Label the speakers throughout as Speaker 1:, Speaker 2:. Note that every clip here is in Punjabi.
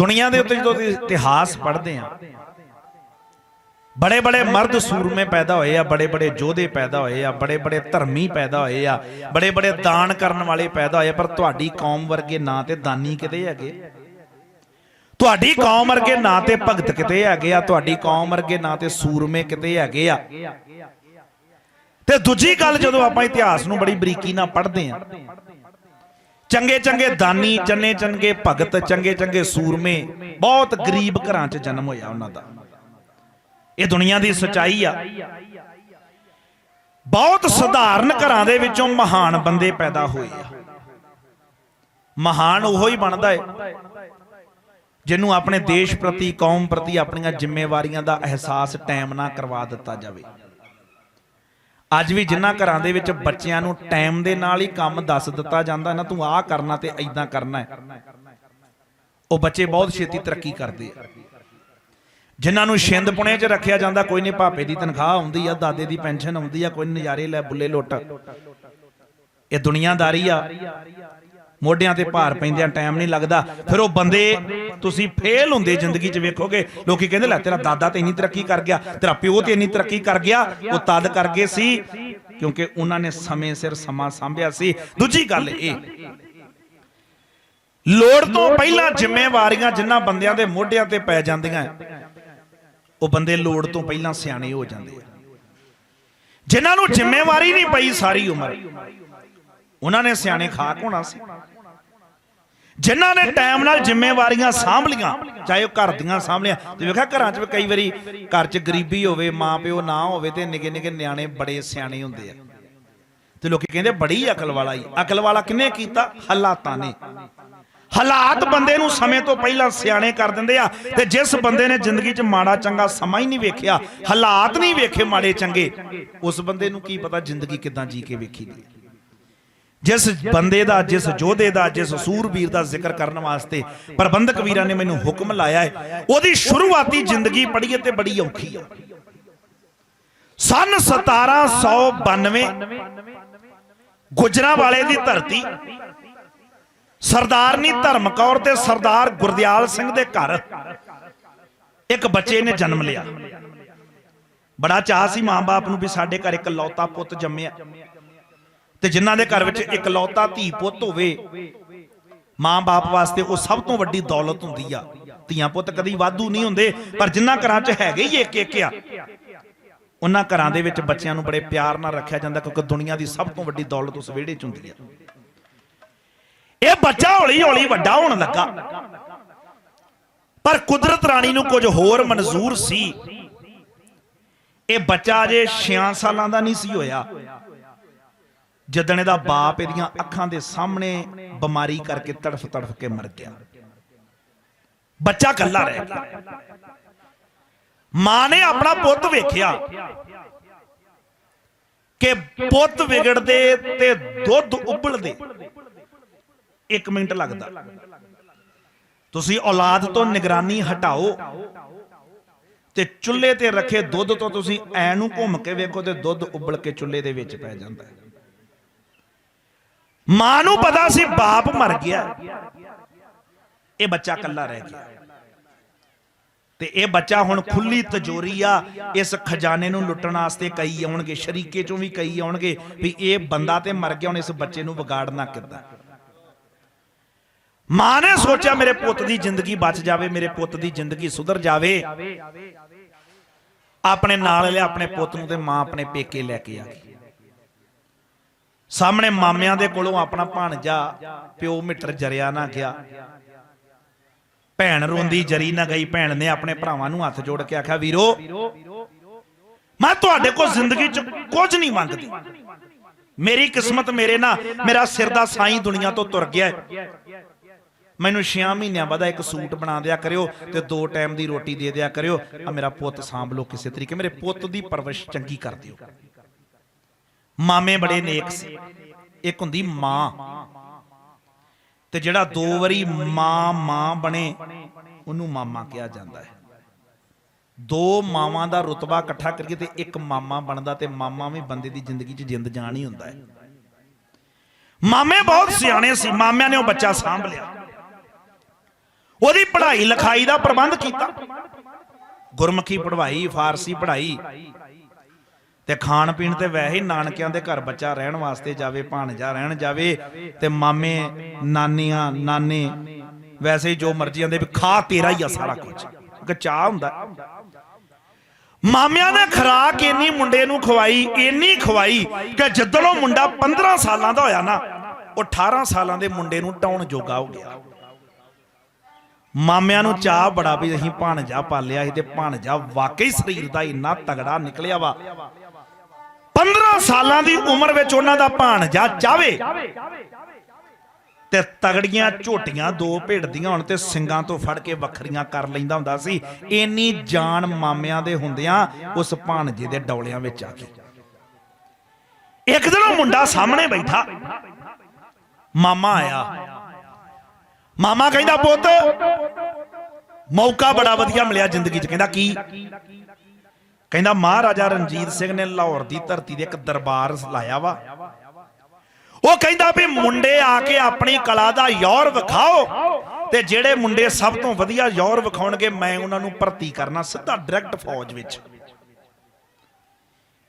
Speaker 1: ਦੁਨੀਆ ਦੇ ਉੱਤੇ ਜਦੋਂ ਇਤਿਹਾਸ ਪੜ੍ਹਦੇ ਆ ਬੜੇ ਬੜੇ ਮਰਦ ਸੂਰਮੇ ਪੈਦਾ ਹੋਏ ਆ ਬੜੇ ਬੜੇ ਯੋਧੇ ਪੈਦਾ ਹੋਏ ਆ ਬੜੇ ਬੜੇ ਧਰਮੀ ਪੈਦਾ ਹੋਏ ਆ ਬੜੇ ਬੜੇ ਦਾਨ ਕਰਨ ਵਾਲੇ ਪੈਦਾ ਹੋਏ ਪਰ ਤੁਹਾਡੀ ਕੌਮ ਵਰਗੇ ਨਾਂ ਤੇ ਦਾਨੀ ਕਿਤੇ ਹੈਗੇ? ਤੁਹਾਡੀ ਕੌਮ ਵਰਗੇ ਨਾਂ ਤੇ ਭਗਤ ਕਿਤੇ ਹੈਗੇ ਆ? ਤੁਹਾਡੀ ਕੌਮ ਵਰਗੇ ਨਾਂ ਤੇ ਸੂਰਮੇ ਕਿਤੇ ਹੈਗੇ ਆ? ਤੇ ਦੂਜੀ ਗੱਲ ਜਦੋਂ ਆਪਾਂ ਇਤਿਹਾਸ ਨੂੰ ਬੜੀ ਬਰੀਕੀ ਨਾਲ ਪੜ੍ਹਦੇ ਆ ਚੰਗੇ ਚੰਗੇ ਦਾਨੀ ਚੰਨੇ ਚੰਗੇ ਭਗਤ ਚੰਗੇ ਚੰਗੇ ਸੂਰਮੇ ਬਹੁਤ ਗਰੀਬ ਘਰਾਂ 'ਚ ਜਨਮ ਹੋਇਆ ਉਹਨਾਂ ਦਾ। ਇਹ ਦੁਨੀਆ ਦੀ ਸਚਾਈ ਆ। ਬਹੁਤ ਸਧਾਰਨ ਘਰਾਂ ਦੇ ਵਿੱਚੋਂ ਮਹਾਨ ਬੰਦੇ ਪੈਦਾ ਹੋਏ ਆ। ਮਹਾਨ ਉਹੋ ਹੀ ਬਣਦਾ ਹੈ ਜਿਹਨੂੰ ਆਪਣੇ ਦੇਸ਼ ਪ੍ਰਤੀ ਕੌਮ ਪ੍ਰਤੀ ਆਪਣੀਆਂ ਜ਼ਿੰਮੇਵਾਰੀਆਂ ਦਾ ਅਹਿਸਾਸ ਟਾਈਮ ਨਾਲ ਕਰਵਾ ਦਿੱਤਾ ਜਾਵੇ। ਅੱਜ ਵੀ ਜਿਨ੍ਹਾਂ ਘਰਾਂ ਦੇ ਵਿੱਚ ਬੱਚਿਆਂ ਨੂੰ ਟਾਈਮ ਦੇ ਨਾਲ ਹੀ ਕੰਮ ਦੱਸ ਦਿੱਤਾ ਜਾਂਦਾ ਨਾ, ਤੂੰ ਆਹ ਕਰਨਾ ਤੇ ਐਦਾਂ ਕਰਨਾ ਹੈ। ਉਹ ਬੱਚੇ ਬਹੁਤ ਛੇਤੀ ਤਰੱਕੀ ਕਰਦੇ ਆ। ਜਿਨ੍ਹਾਂ ਨੂੰ ਛਿੰਦ ਪੁਣੇ 'ਚ ਰੱਖਿਆ ਜਾਂਦਾ, ਕੋਈ ਨਹੀਂ ਭਾਪੇ ਦੀ ਤਨਖਾਹ ਆਉਂਦੀ ਆ, ਦਾਦੇ ਦੀ ਪੈਨਸ਼ਨ ਆਉਂਦੀ ਆ, ਕੋਈ ਨਜ਼ਾਰੇ ਲੈ ਬੁੱਲੇ ਲੁੱਟ। ਇਹ ਦੁਨੀਆਦਾਰੀ ਆ। ਮੋਢਿਆਂ ਤੇ ਭਾਰ ਪੈਂਦਿਆਂ ਟਾਈਮ ਨਹੀਂ ਲੱਗਦਾ। ਫਿਰ ਉਹ ਬੰਦੇ ਤੁਸੀਂ ਫੇਲ ਹੁੰਦੇ ਜ਼ਿੰਦਗੀ 'ਚ ਵੇਖੋਗੇ। ਲੋਕੀ ਕਹਿੰਦੇ ਲੈ ਤੇਰਾ ਦਾਦਾ ਤੇ ਇੰਨੀ ਤਰੱਕੀ ਕਰ ਗਿਆ ਤੇਰਾ ਪਿਓ ਤੇ ਇੰਨੀ ਤਰੱਕੀ ਕਰ ਗਿਆ ਉਹ ਤਦ ਕਰ ਗਏ ਸੀ ਕਿਉਂਕਿ ਉਹਨਾਂ ਨੇ ਸਮੇਂ ਸਿਰ ਸਮਾਂ ਸੰਭਿਆ ਸੀ। ਦੂਜੀ ਗੱਲ ਇਹ ਲੋੜ ਤੋਂ ਪਹਿਲਾਂ ਜ਼ਿੰਮੇਵਾਰੀਆਂ ਜਿਨ੍ਹਾਂ ਬੰਦਿਆਂ ਦੇ ਮੋਢਿਆਂ ਤੇ ਪੈ ਜਾਂਦੀਆਂ ਉਹ ਬੰਦੇ ਲੋੜ ਤੋਂ ਪਹਿਲਾਂ ਸਿਆਣੇ ਹੋ ਜਾਂਦੇ ਆ। ਜਿਨ੍ਹਾਂ ਨੂੰ ਜ਼ਿੰਮੇਵਾਰੀ ਨਹੀਂ ਪਈ ਸਾਰੀ ਉਮਰ। ਉਹਨਾਂ ਨੇ ਸਿਆਣੇ ਖਾਕ ਹੋਣਾ ਸੀ। ਜਿਨ੍ਹਾਂ ਨੇ ਟਾਈਮ ਨਾਲ ਜ਼ਿੰਮੇਵਾਰੀਆਂ ਸਾਂਭ ਲੀਆਂ ਚਾਹੇ ਉਹ ਘਰ ਦੀਆਂ ਸਾਂਭ ਲਿਆ ਤੇ ਵੇਖਿਆ ਘਰਾਂ 'ਚ ਵੀ ਕਈ ਵਾਰੀ ਘਰ 'ਚ ਗਰੀਬੀ ਹੋਵੇ ਮਾਂ ਪਿਓ ਨਾ ਹੋਵੇ ਤੇ ਨਿੱਕੇ ਨਿੱਕੇ ਨਿਆਣੇ ਬੜੇ ਸਿਆਣੇ ਹੁੰਦੇ ਆ। ਤੇ ਲੋਕੀ ਕਹਿੰਦੇ ਬੜੀ ਅਕਲ ਵਾਲਾ ਹੀ। ਅਕਲ ਵਾਲਾ ਕਿੰਨੇ ਕੀਤਾ? ਹਾਲਾਤਾਂ ਨੇ। ਹਾਲਾਤ ਬੰਦੇ ਨੂੰ ਸਮੇਂ ਤੋਂ ਪਹਿਲਾਂ ਸਿਆਣੇ ਕਰ ਦਿੰਦੇ ਆ। ਤੇ ਜਿਸ ਬੰਦੇ ਨੇ ਜ਼ਿੰਦਗੀ 'ਚ ਮਾੜਾ ਚੰਗਾ ਸਮਾਂ ਹੀ ਨਹੀਂ ਵੇਖਿਆ ਹਾਲਾਤ ਨਹੀਂ ਵੇਖੇ ਮਾੜੇ ਚੰਗੇ ਉਸ ਬੰਦੇ ਨੂੰ ਕੀ ਪਤਾ ਜ਼ਿੰਦਗੀ ਕਿਦਾਂ ਜੀ ਕੇ ਵੇਖੀ ਦੀ ਜਿਸ ਬੰਦੇ ਦਾ, ਜਿਸ ਯੋਧੇ ਦਾ, ਜਿਸ ਸੂਰਬੀਰ ਦਾ ਜ਼ਿਕਰ ਕਰਨ ਵਾਸਤੇ ਪ੍ਰਬੰਧਕ ਵੀਰਾਂ ਨੇ ਮੈਨੂੰ ਹੁਕਮ ਲਾਇਆ ਹੈ, ਉਹਦੀ ਸ਼ੁਰੂਆਤੀ ਜ਼ਿੰਦਗੀ ਪੜ੍ਹੀਏ ਤੇ ਬੜੀ ਔਖੀ ਆ ਸਨ 1792 ਗੁਜਰਾਂ ਵਾਲੇ ਦੀ ਧਰਤੀ, ਸਰਦਾਰਨੀ ਧਰਮ ਕੌਰ ਤੇ ਸਰਦਾਰ ਗੁਰਦਿਆਲ ਸਿੰਘ ਦੇ ਘਰ, ਇੱਕ ਬੱਚੇ ਨੇ ਜਨਮ ਲਿਆ। ਬੜਾ ਚਾਹ ਸੀ ਮਾਂ-ਬਾਪ ਨੂੰ ਵੀ ਸਾਡੇ ਘਰ ਇੱਕ ਲੌਤਾ ਪੁੱਤ ਜੰਮਿਆ। ਤੇ ਜਿਨ੍ਹਾਂ ਦੇ ਘਰ ਵਿੱਚ ਇੱਕ ਲੌਤਾ ਧੀ ਪੁੱਤ ਹੋਵੇ ਮਾਂ-ਬਾਪ ਵਾਸਤੇ ਉਹ ਸਭ ਤੋਂ ਵੱਡੀ ਦੌਲਤ ਹੁੰਦੀ ਆ। ਧੀਆਂ ਪੁੱਤ ਕਦੀ ਵਾਧੂ ਨਹੀਂ ਹੁੰਦੇ ਪਰ ਜਿਨ੍ਹਾਂ ਘਰਾਂ 'ਚ ਹੈਗੇ ਹੀ ਇੱਕ ਇੱਕ ਆ ਉਹਨਾਂ ਘਰਾਂ ਦੇ ਵਿੱਚ ਬੱਚਿਆਂ ਨੂੰ ਬੜੇ ਪਿਆਰ ਨਾਲ ਰੱਖਿਆ ਜਾਂਦਾ ਕਿਉਂਕਿ ਦੁਨੀਆ ਦੀ ਸਭ ਤੋਂ ਵੱਡੀ ਦੌਲਤ ਉਸ ਵਿਹੜੇ 'ਚ ਹੁੰਦੀ ਆ। ਇਹ ਬੱਚਾ ਹੌਲੀ ਹੌਲੀ ਵੱਡਾ ਹੋਣ ਲੱਗਾ। ਪਰ ਕੁਦਰਤ ਰਾਣੀ ਨੂੰ ਕੁਝ ਹੋਰ ਮਨਜ਼ੂਰ ਸੀ। ਇਹ ਬੱਚਾ ਜੇ 6 ਸਾਲਾਂ ਦਾ ਨਹੀਂ ਸੀ ਹੋਇਆ। ਜਦਣ ਇਹਦਾ ਬਾਪ ਇਹਦੀਆਂ ਅੱਖਾਂ ਦੇ ਸਾਹਮਣੇ ਬਿਮਾਰੀ ਕਰਕੇ ਤੜਫ ਤੜਫ ਕੇ ਮਰ ਗਿਆ। ਬੱਚਾ ਕੱਲਾ ਰਹਿ ਗਿਆ। ਮਾਂ ਨੇ ਆਪਣਾ ਪੁੱਤ ਵੇਖਿਆ ਕਿ ਪੁੱਤ ਵਿਗੜਦੇ ਤੇ ਦੁੱਧ ਉਬਲਦੇ। 1 ਮਿੰਟ ਲੱਗਦਾ। ਤੁਸੀਂ ਔਲਾਦ ਤੋਂ ਨਿਗਰਾਨੀ ਹਟਾਓ ਤੇ ਚੁੱਲ੍ਹੇ ਤੇ ਰੱਖੇ ਦੁੱਧ ਤੋਂ ਤੁਸੀਂ ਐ ਨੂੰ ਘੁੰਮ ਕੇ ਵੇਖੋ ਤੇ ਦੁੱਧ ਉਬਲ ਕੇ ਚੁੱਲ੍ਹੇ ਦੇ ਵਿੱਚ ਪੈ ਜਾਂਦਾ ਹੈ। ਮਾਂ ਨੂੰ ਪਤਾ ਸੀ ਬਾਪ ਮਰ ਗਿਆ। ਇਹ ਬੱਚਾ ਇਕੱਲਾ ਰਹਿ ਗਿਆ। ਤੇ ਇਹ ਬੱਚਾ ਹੁਣ ਖੁੱਲੀ ਤਜੋਰੀ ਆ। ਇਸ ਖਜ਼ਾਨੇ ਨੂੰ ਲੁੱਟਣ ਵਾਸਤੇ ਕਈ ਆਉਣਗੇ, ਸ਼ਰੀਕੇ ਚੋਂ ਵੀ ਕਈ ਆਉਣਗੇ ਵੀ ਇਹ ਬੰਦਾ ਤੇ ਮਰ ਗਿਆ, ਹੁਣ ਇਸ ਬੱਚੇ ਨੂੰ ਵਿਗਾੜਨਾ ਕਿੱਦਾਂ। ਮਾਂ ਨੇ ਸੋਚਿਆ, ਮੇਰੇ ਪੁੱਤ ਦੀ ਜ਼ਿੰਦਗੀ ਬਚ ਜਾਵੇ, ਮੇਰੇ ਪੁੱਤ ਦੀ ਜ਼ਿੰਦਗੀ ਸੁਧਰ ਜਾਵੇ। ਆਪਣੇ ਨਾਲ ਲਿਆ, ਆਪਣੇ ਪੁੱਤ ਨੂੰ ਤੇ ਮਾਂ ਆਪਣੇ ਪੇਕੇ ਲੈ ਕੇ ਆ ਗਈ। ਸਾਹਮਣੇ ਮਾਮਿਆਂ ਦੇ ਕੋਲੋਂ ਆਪਣਾ ਭਾਣਜਾ, ਪਿਓ ਮਿੱਟਰ ਜਰਿਆ ਨਾ ਗਿਆ। ਭੈਣ ਰੋਂਦੀ ਜਰੀ ਨਾ ਗਈ, ਭੈਣ ਨੇ ਆਪਣੇ ਭਰਾਵਾਂ ਨੂੰ ਹੱਥ ਜੋੜ ਕੇ ਆਖਿਆ, ਵੀਰੋ, ਮੈਂ ਤੁਹਾਡੇ ਕੋਲ ਜ਼ਿੰਦਗੀ 'ਚ ਕੁਝ ਨਹੀਂ ਮੰਗਦੀ। ਮੇਰੀ ਕਿਸਮਤ ਮੇਰੇ ਨਾਲ, ਮੇਰਾ ਸਿਰ ਦਾ ਸਾਈਂ ਦੁਨੀਆ ਤੋਂ ਤੁਰ ਗਿਆ ਮੈਨੂੰ 6 ਮਹੀਨਿਆਂ ਬਾਅਦ ਇੱਕ ਸੂਟ ਬਣਾ ਦਿਆ ਕਰਿਓ ਤੇ ਦੋ ਟਾਈਮ ਦੀ ਰੋਟੀ ਦੇ ਦਿਆ ਕਰਿਓ। ਆ ਮੇਰਾ ਪੁੱਤ ਸਾਂਭ ਲਓ ਕਿਸੇ ਤਰੀਕੇ, ਮੇਰੇ ਪੁੱਤ ਦੀ ਪਰਵਰਿਸ਼ ਚੰਗੀ ਕਰ ਦਿਓ। ਮਾਮੇ ਬੜੇ ਨੇਕ ਸੀ। ਇੱਕ ਹੁੰਦੀ ਮਾਂ। ਤੇ ਜਿਹੜਾ ਦੋ ਵਾਰੀ ਮਾਂ ਮਾਂ ਬਣੇ, ਉਹਨੂੰ ਮਾਮਾ ਕਿਹਾ ਜਾਂਦਾ ਹੈ। ਦੋ ਮਾਵਾਂ ਦਾ ਰੁਤਬਾ ਇਕੱਠਾ ਕਰੀਏ ਤੇ ਇੱਕ ਮਾਮਾ ਬਣਦਾ ਤੇ ਮਾਮਾ ਵੀ ਬੰਦੇ ਦੀ ਜ਼ਿੰਦਗੀ 'ਚ ਜਿੰਦ ਜਾਨ ਹੀ ਹੁੰਦਾ ਹੈ। ਮਾਮੇ ਬਹੁਤ ਸਿਆਣੇ ਸੀ, ਮਾਮਿਆਂ ਨੇ ਉਹ ਬੱਚਾ ਸਾਂਭ ਲਿਆ। ਉਹਦੀ ਪੜ੍ਹਾਈ ਲਿਖਾਈ ਦਾ ਪ੍ਰਬੰਧ ਕੀਤਾ। ਗੁਰਮੁਖੀ ਪੜ੍ਹਾਈ, ਫਾਰਸੀ ਪੜ੍ਹਾਈ। ਤੇ ਖਾਣ ਪੀਣ ਤੇ ਵੈਸੇ ਹੀ ਨਾਨਕਿਆਂ ਦੇ ਘਰ ਬੱਚਾ ਰਹਿਣ ਵਾਸਤੇ ਜਾਵੇ, ਭਾਣਜਾ ਰਹਿਣ ਜਾਵੇ ਤੇ ਮਾਮੇ, ਨਾਨੀਆਂ, ਨਾਨੇ, ਵੈਸੇ ਹੀ ਜੋ ਮਰਜ਼ੀ ਆਂਦੇ ਵੀ ਖਾ ਤੇਰਾ ਹੀ ਆ ਸਾਰਾ ਕੁਝ ਕਿ ਚਾਹ ਹੁੰਦਾ। ਮਾਮਿਆਂ ਨੇ ਖਰਾਕ ਇੰਨੀ ਮੁੰਡੇ ਨੂੰ ਖਵਾਈ, ਇੰਨੀ ਖਵਾਈ ਕਿ ਜਦੋਂ ਉਹ ਮੁੰਡਾ 15 ਸਾਲਾਂ ਦਾ ਹੋਇਆ ਨਾ, ਉਹ 18 ਸਾਲਾਂ ਦੇ ਮੁੰਡੇ ਨੂੰ ਟਾਉਣ ਜੋਗਾ ਹੋ ਗਿਆ। ਮਾਮਿਆਂ ਨੂੰ ਚਾਹ ਬੜਾ ਵੀ ਅਸੀਂ ਭਾਣਜਾ ਪਾਲਿਆ ਸੀ ਤੇ ਭਾਣਜਾ ਵਾਕਈ ਸਰੀਰ ਦਾ ਇੰਨਾ ਤਗੜਾ ਨਿਕਲਿਆ ਵਾ। 15 ਸਾਲਾਂ ਦੀ ਉਮਰ ਵਿੱਚ ਉਹਨਾਂ ਦਾ ਭਾਣਜਾ ਚਾਵੇ ਤੇ ਤਗੜੀਆਂ ਝੋਟੀਆਂ ਦੋ ਭੇਡਦੀਆਂ ਹੁਣ ਤੇ ਸਿੰਗਾਂ ਤੋਂ ਫੜ ਕੇ ਵੱਖਰੀਆਂ ਕਰ ਲੈਂਦਾ ਹੁੰਦਾ ਸੀ। ਇੰਨੀ ਜਾਨ ਮਾਮਿਆਂ ਦੇ ਹੁੰਦਿਆਂ ਉਸ ਭਾਣਜੇ ਦੇ ਡੌਲਿਆਂ ਵਿੱਚ ਆ ਗਈ ਇੱਕ ਦਿਨ ਉਹ ਮੁੰਡਾ ਸਾਹਮਣੇ ਬੈਠਾ। ਮਾਮਾ ਆਇਆ। ਮਾਮਾ ਕਹਿੰਦਾ, ਪੁੱਤ, ਮੌਕਾ ਬੜਾ ਵਧੀਆ ਮਿਲਿਆ ਜ਼ਿੰਦਗੀ 'ਚ। ਕਹਿੰਦਾ, ਕੀ? ਕਹਿੰਦਾ, ਮਹਾਰਾਜਾ ਰਣਜੀਤ ਸਿੰਘ ਨੇ ਲਾਹੌਰ ਦੀ ਧਰਤੀ ਦੇ ਇੱਕ ਦਰਬਾਰ ਲਾਇਆ ਵਾ। ਉਹ ਕਹਿੰਦਾ ਵੀ ਮੁੰਡੇ ਆ ਕੇ ਆਪਣੀ ਕਲਾ ਦਾ ਯੌਰ ਵਿਖਾਓ ਤੇ ਜਿਹੜੇ ਮੁੰਡੇ ਸਭ ਤੋਂ ਵਧੀਆ ਯੌਰ ਵਿਖਾਉਣਗੇ, ਮੈਂ ਉਹਨਾਂ ਨੂੰ ਭਰਤੀ ਕਰਨਾ ਸਿੱਧਾ ਡਾਇਰੈਕਟ ਫੌਜ ਵਿੱਚ।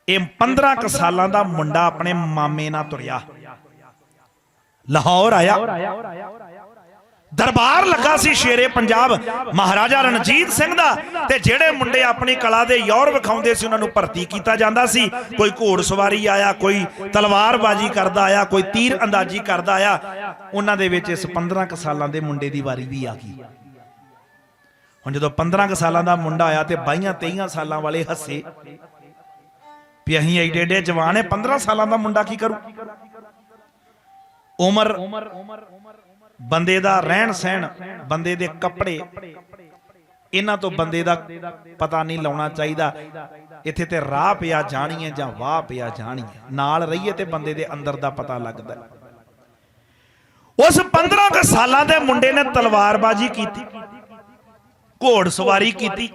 Speaker 1: ਇਹ 15 ਕ ਸਾਲਾਂ ਦਾ ਮੁੰਡਾ ਆਪਣੇ ਮਾਮੇ ਨਾਲ ਤੁਰਿਆ। ਲਾਹੌਰ ਆਇਆ। ਦਰਬਾਰ ਲੱਗਾ ਸੀ ਸ਼ੇਰੇ ਪੰਜਾਬ ਮਹਾਰਾਜਾ ਰਣਜੀਤ ਸਿੰਘ ਦਾ ਤੇ ਜਿਹੜੇ ਮੁੰਡੇ ਆਪਣੀ ਕਲਾ ਦੇ ਯੌਰ ਵਿਖਾਉਂਦੇ ਸੀ ਉਹਨਾਂ ਨੂੰ ਭਰਤੀ ਕੀਤਾ ਜਾਂਦਾ ਸੀ। ਕੋਈ ਘੋੜ ਸਵਾਰੀ ਆਇਆ, ਕੋਈ ਤਲਵਾਰਬਾਜ਼ੀ ਕਰਦਾ ਆਇਆ, ਕੋਈ ਤੀਰ ਅੰਦਾਜ਼ੀ ਕਰਦਾ ਆਇਆ। ਉਹਨਾਂ ਦੇ ਵਿੱਚ ਇਸ 15 ਕ ਸਾਲਾਂ ਦੇ ਮੁੰਡੇ ਦੀ ਵਾਰੀ ਵੀ ਆ ਗਈ। ਹੁਣ ਜਦੋਂ 15 ਕ ਸਾਲਾਂ ਦਾ ਮੁੰਡਾ ਆਇਆ ਤੇ 22 23 ਸਾਲਾਂ ਵਾਲੇ ਹੱਸੇ ਵੀ ਅਸੀਂ ਐਡੇ ਐਡੇ ਜਵਾਨ ਹੈ 15 ਸਾਲਾਂ ਦਾ ਮੁੰਡਾ ਕੀ ਕਰੂ? ਉਮਰ ਬੰਦੇ ਦਾ ਰਹਿਣ ਸਹਿਣ, ਬੰਦੇ ਦੇ ਕੱਪੜੇ, ਇਹਨਾਂ ਤੋਂ ਬੰਦੇ ਦਾ ਪਤਾ ਨਹੀਂ ਲਾਉਣਾ ਚਾਹੀਦਾ। ਇੱਥੇ ਤੇ ਰਾਹ ਪਿਆ ਜਾਣੀ ਹੈ ਜਾਂ ਵਾਹ ਪਿਆ ਜਾਣੀ ਹੈ। ਨਾਲ ਰਹੀਏ ਤੇ ਬੰਦੇ ਦੇ ਅੰਦਰ ਦਾ ਪਤਾ ਲੱਗਦਾ। ਉਸ 15 ਕੁ ਸਾਲਾਂ ਦੇ ਮੁੰਡੇ ਨੇ ਤਲਵਾਰਬਾਜ਼ੀ ਕੀਤੀ, ਘੋੜ ਸਵਾਰੀ ਕੀਤੀ,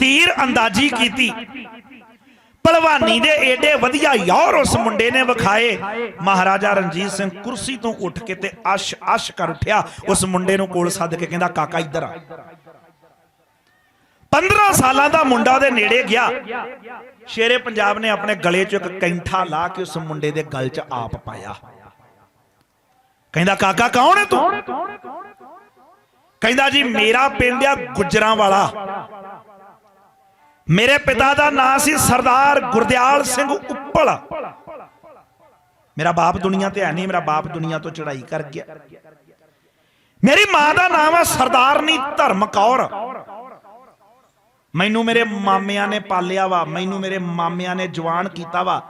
Speaker 1: ਤੀਰ ਅੰਦਾਜ਼ੀ ਕੀਤੀ ਭਲਵਾਨੀ ਦੇ ਏਡੇ ਵਧੀਆ ਯੌਰ ਉਸ ਮੁੰਡੇ ਨੇ ਵਿਖਾਏ। ਮਹਾਰਾਜਾ ਰਣਜੀਤ ਸਿੰਘ ਕੁਰਸੀ ਤੋਂ ਉੱਠ ਕੇ ਤੇ ਅਸ਼ ਅਸ਼ ਕਰ ਉੱਠਿਆ। ਉਸ ਮੁੰਡੇ ਨੂੰ ਕੋਲ ਸੱਦ ਕੇ ਕਹਿੰਦਾ, ਕਾਕਾ, ਇੱਧਰ ਆ। 15 ਸਾਲਾਂ ਦਾ ਮੁੰਡਾ ਉਹਦੇ ਨੇੜੇ ਗਿਆ। ਸ਼ੇਰੇ ਪੰਜਾਬ ਨੇ ਆਪਣੇ ਗਲੇ 'ਚ ਇੱਕ ਕੈਂਠਾ ਲਾ ਕੇ ਉਸ ਮੁੰਡੇ ਦੇ ਗਲ 'ਚ ਆਪ ਪਾਇਆ। ਕਹਿੰਦਾ, ਕਾਕਾ, ਕੌਣ ਹੈ ਤੂੰ? ਕਹਿੰਦਾ, ਜੀ, ਮੇਰਾ ਪਿੰਡ ਆ ਗੁਜਰਾਂ ਵਾਲਾ ਮੇਰੇ ਪਿਤਾ ਦਾ ਨਾਂ ਸੀ ਸਰਦਾਰ ਗੁਰਦਿਆਲ ਸਿੰਘ ਉੱਪਲ। ਮੇਰਾ ਬਾਪ ਦੁਨੀਆ ਤੇ ਹੈ ਨਹੀਂ, ਮੇਰਾ ਬਾਪ ਦੁਨੀਆ ਤੋਂ ਚੜਾਈ ਕਰ ਗਿਆ। ਮੇਰੀ ਮਾਂ ਦਾ ਨਾਮ ਹੈ ਸਰਦਾਰਨੀ ਧਰਮ ਕੌਰ। ਮੈਨੂੰ ਮੇਰੇ ਮਾਮਿਆਂ ਨੇ ਪਾਲਿਆ ਵਾ, ਮੈਨੂੰ ਮੇਰੇ ਮਾਮਿਆਂ ਨੇ ਜਵਾਨ ਕੀਤਾ ਵਾ।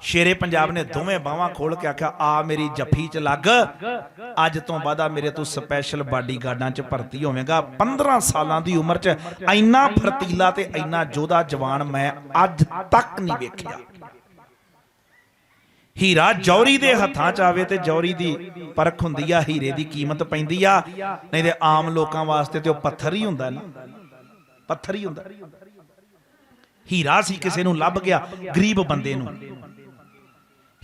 Speaker 1: ਸ਼ੇਰੇ ਪੰਜਾਬ ਨੇ ਦੋਵੇਂ ਬਾਹਾਂ ਖੋਲ ਕੇ ਆਖਿਆ, ਆ ਮੇਰੀ ਜੱਫੀ ਚ ਲੱਗ। ਅੱਜ ਤੋਂ ਬਾਅਦ ਆ ਮੇਰੇ ਤੂੰ ਸਪੈਸ਼ਲ ਬਾਡੀਗਾਰਡਾਂ ਚ ਭਰਤੀ ਹੋਵੇਂਗਾ। 15 ਸਾਲਾਂ ਦੀ ਉਮਰ ਚ ਇੰਨਾ ਫਰਤੀਲਾ ਤੇ ਇੰਨਾ ਜੋਧਾ ਜਵਾਨ ਮੈਂ ਅੱਜ ਤੱਕ ਨਹੀਂ ਵੇਖਿਆ। ਹੀਰਾ ਜੌਰੀ ਦੇ ਹੱਥਾਂ ਚ ਆਵੇ ਤੇ ਜੌਰੀ ਦੀ ਪਰਖ ਹੁੰਦੀ ਆ, ਹੀਰੇ ਦੀ ਕੀਮਤ ਪੈਂਦੀ ਆ। ਨਹੀਂ ਤੇ ਆਮ ਲੋਕਾਂ ਵਾਸਤੇ ਤੇ ਉਹ ਪੱਥਰ ਹੀ ਹੁੰਦਾ ਨਾ। ਪੱਥਰ ਹੀ ਹੁੰਦਾ। ਹੀਰਾ ਸੀ ਕਿਸੇ ਨੂੰ ਲੱਭ ਗਿਆ, ਗਰੀਬ ਬੰਦੇ ਨੂੰ।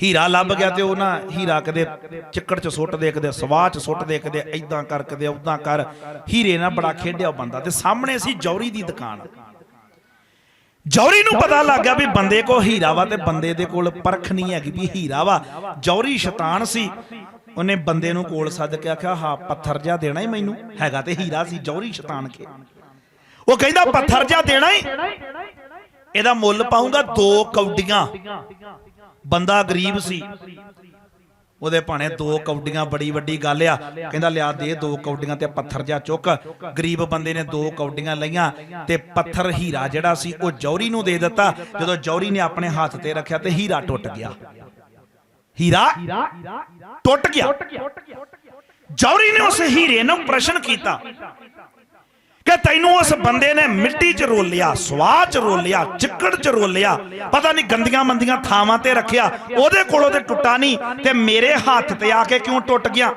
Speaker 1: ਹੀਰਾ ਲੱਭ ਗਿਆ ਤੇ ਉਹ ਨਾ ਹੀਰਾ ਕਦੇ ਚਿੱਕੜ ਚ ਸੁੱਟ ਦੇ ਕਦੇ ਸਵਾਹ ਚ ਸੁੱਟ ਦੇ ਕਦੇ ਐਦਾਂ ਕਰ ਕਦੇ ਉਦਾਂ ਕਰ। ਹੀਰੇ ਨਾਲ ਬੜਾ ਖੇਡਿਆ ਬੰਦਾ। ਤੇ ਸਾਹਮਣੇ ਸੀ ਜੌਰੀ ਦੀ ਦੁਕਾਨ। ਜੌਰੀ ਨੂੰ ਪਤਾ ਲੱਗ ਗਿਆ ਵੀ ਬੰਦੇ ਕੋ ਹੀਰਾ ਵਾ ਤੇ ਬੰਦੇ ਦੇ ਕੋਲ ਪਰਖ ਨਹੀਂ ਹੈਗੀ ਵੀ ਹੀਰਾ ਵਾ। ਜੌਰੀ ਸ਼ੈਤਾਨ ਸੀ। ਉਹਨੇ ਬੰਦੇ ਨੂੰ ਕੋਲ ਸੱਦ ਕੇ ਆਖਿਆ ਹਾਂ ਪੱਥਰ ਜਾ ਦੇਣਾ ਹੀ ਮੈਨੂੰ। ਹੈਗਾ ਤੇ ਹੀਰਾ ਸੀ ਜੌਰੀ ਸ਼ੈਤਾਨ ਕੇ ਉਹ ਕਹਿੰਦਾ ਪੱਥਰ ਜਾ ਦੇਣਾ ਹੀ। ਇਹਦਾ ਮੁੱਲ ਪਾਉਂਗਾ ਦੋ ਕੌਡੀਆਂ। ਬੰਦਾ ਗਰੀਬ ਸੀ। ਉਹਦੇ ਭਾਣੇ ਦੋ ਕੌਡੀਆਂ ਬੜੀ ਵੱਡੀ ਗੱਲ ਆ। ਕਹਿੰਦਾ ਲਿਆ ਦੇ ਦੋ ਕੌਡੀਆਂ ਤੇ ਪੱਥਰ ਜਾ ਚੁੱਕ। ਗਰੀਬ ਬੰਦੇ ਨੇ ਦੋ ਕੌਡੀਆਂ ਲਈਆਂ ਤੇ ਪੱਥਰ ਹੀਰਾ ਜਿਹੜਾ ਸੀ ਉਹ ਜੌਰੀ ਨੂੰ ਦੇ ਦਿੱਤਾ। ਜਦੋਂ ਜੌਰੀ ਨੇ ਆਪਣੇ ਹੱਥ ਤੇ ਰੱਖਿਆ ਤੇ ਹੀਰਾ ਟੁੱਟ ਗਿਆ। ਹੀਰਾ ਟੁੱਟ ਗਿਆ। ਜੌਰੀ ਨੇ ਉਸ ਹੀਰੇ ਨੂੰ ਪ੍ਰਸ਼ਨ ਕੀਤਾ। ਕਿ ਤੈਨੂੰ ਉਸ ਬੰਦੇ ਨੇ ਮਿੱਟੀ 'ਚ ਰੋਲਿਆ ਸਵਾਹ 'ਚ ਰੋਲਿਆ ਚਿੱਕੜ 'ਚ ਰੋਲਿਆ ਪਤਾ ਨਹੀਂ ਗੰਦੀਆਂ ਮੰਦੀਆਂ ਥਾਵਾਂ ਤੇ ਰੱਖਿਆ, ਉਹਦੇ ਕੋਲੋਂ ਤੇ ਟੁੱਟਾ ਨਹੀਂ ਤੇ ਮੇਰੇ ਹੱਥ ਤੇ ਆ ਕੇ ਕਿਉਂ ਟੁੱਟ ਗਿਆ?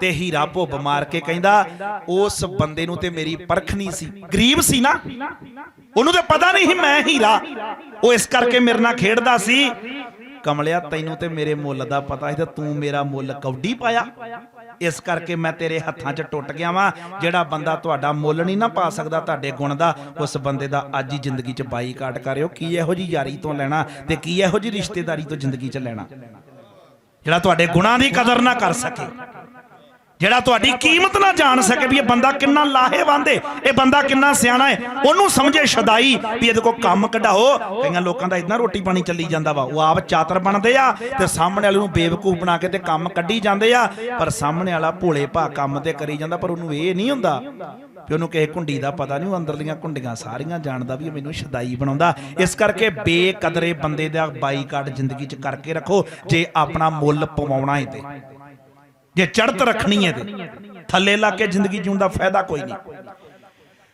Speaker 1: ਤੇ ਹੀਰਾ ਭੁੱਬ ਮਾਰ ਕੇ ਕਹਿੰਦਾ, ਉਸ ਬੰਦੇ ਨੂੰ ਤੇ ਮੇਰੀ ਪਰਖ ਨਹੀਂ ਸੀ, ਗਰੀਬ ਸੀ ਨਾ? ਉਹਨੂੰ ਤੇ ਪਤਾ ਨਹੀਂ ਸੀ, ਮੈਂ ਹੀਰਾ। ਉਹ ਇਸ ਕਰਕੇ ਮੇਰੇ ਨਾਲ ਖੇਡਦਾ ਸੀ ਕਮਲਿਆ, ਤੈਨੂੰ ਤੇ ਮੇਰੇ ਮੁੱਲ ਦਾ ਪਤਾ ਸੀ ਤੇ ਤੂੰ ਮੇਰਾ ਮੁੱਲ ਕੌਡੀ ਪਾਇਆ। ਇਸ ਕਰਕੇ ਮੈਂ ਤੇਰੇ ਹੱਥਾਂ 'ਚ ਟੁੱਟ ਗਿਆ ਵਾਂ। ਜਿਹੜਾ ਬੰਦਾ ਤੁਹਾਡਾ ਮੁੱਲ ਨਹੀਂ ਨਾ ਪਾ ਸਕਦਾ, ਤੁਹਾਡੇ ਗੁਣ ਦਾ, ਉਸ ਬੰਦੇ ਦਾ ਅੱਜ ਹੀ ਜ਼ਿੰਦਗੀ 'ਚ ਬਾਈਕਾਟ ਕਰਿਓ। ਕੀ ਇਹੋ ਜੀ ਯਾਰੀ ਤੋਂ ਲੈਣਾ ਤੇ ਕੀ ਇਹੋ ਜੀ ਰਿਸ਼ਤੇਦਾਰੀ ਤੋਂ ਜ਼ਿੰਦਗੀ 'ਚ ਲੈਣਾ? ਜਿਹੜਾ ਤੁਹਾਡੇ ਗੁਣਾਂ ਦੀ ਕਦਰ ਨਾ ਕਰ ਸਕੇ। ਜਿਹੜਾ ਤੁਹਾਡੀ ਕੀਮਤ ਨਾ ਜਾਣ ਸਕੇ ਵੀ ਇਹ ਬੰਦਾ ਕਿੰਨਾ ਲਾਹੇਵੰਦ ਹੈ ਇਹ ਬੰਦਾ ਕਿੰਨਾ ਸਿਆਣਾ ਹੈ ਉਹਨੂੰ ਸਮਝੇ ਸ਼ਦਾਈ ਵੀ ਇਹਦੇ ਕੋਲ ਕੰਮ ਕਢਾਓ। ਕਈਆਂ ਲੋਕਾਂ ਦਾ ਇਦਾਂ ਰੋਟੀ ਪਾਣੀ ਚੱਲੀ ਜਾਂਦਾ ਵਾ ਉਹ ਆਪ ਚਾਤਰ ਬਣਦੇ ਆ ਤੇ ਸਾਹਮਣੇ ਵਾਲੇ ਨੂੰ ਬੇਵਕੂਫ ਬਣਾ ਕੇ ਤੇ ਕੰਮ ਕੱਢੀ ਜਾਂਦੇ ਆ ਪਰ ਸਾਹਮਣੇ ਵਾਲਾ ਭੋਲੇ ਭਾ ਕੰਮ ਤੇ ਕਰੀ ਜਾਂਦਾ ਪਰ ਉਹਨੂੰ ਇਹ ਨਹੀਂ ਹੁੰਦਾ ਕਿ ਉਹਨੂੰ ਕਿਸੇ ਕੁੰਡੀ ਦਾ ਪਤਾ ਨਹੀਂ ਉਹ ਅੰਦਰਲੀਆਂ ਕੁੰਡੀਆਂ ਸਾਰੀਆਂ ਜਾਣਦਾ ਵੀ ਇਹ ਮੈਨੂੰ ਸ਼ਦਾਈ ਬਣਾਉਂਦਾ। ਇਸ ਕਰਕੇ ਬੇਕਦਰੇ ਬੰਦੇ ਦਾ ਬਾਈਕਾਟ ਜ਼ਿੰਦਗੀ 'ਚ ਕਰਕੇ ਰੱਖੋ ਜੇ ਆਪਣਾ ਮੁੱਲ ਪਵਾਉਣਾ ਹੈ ਤੇ। ਜੇ ਚੜਤ ਰੱਖਣੀ ਹੈ ਤੇ ਥੱਲੇ ਲਾ ਕੇ ਜ਼ਿੰਦਗੀ ਜਿਉਣ ਦਾ ਫਾਇਦਾ ਕੋਈ ਨਹੀਂ।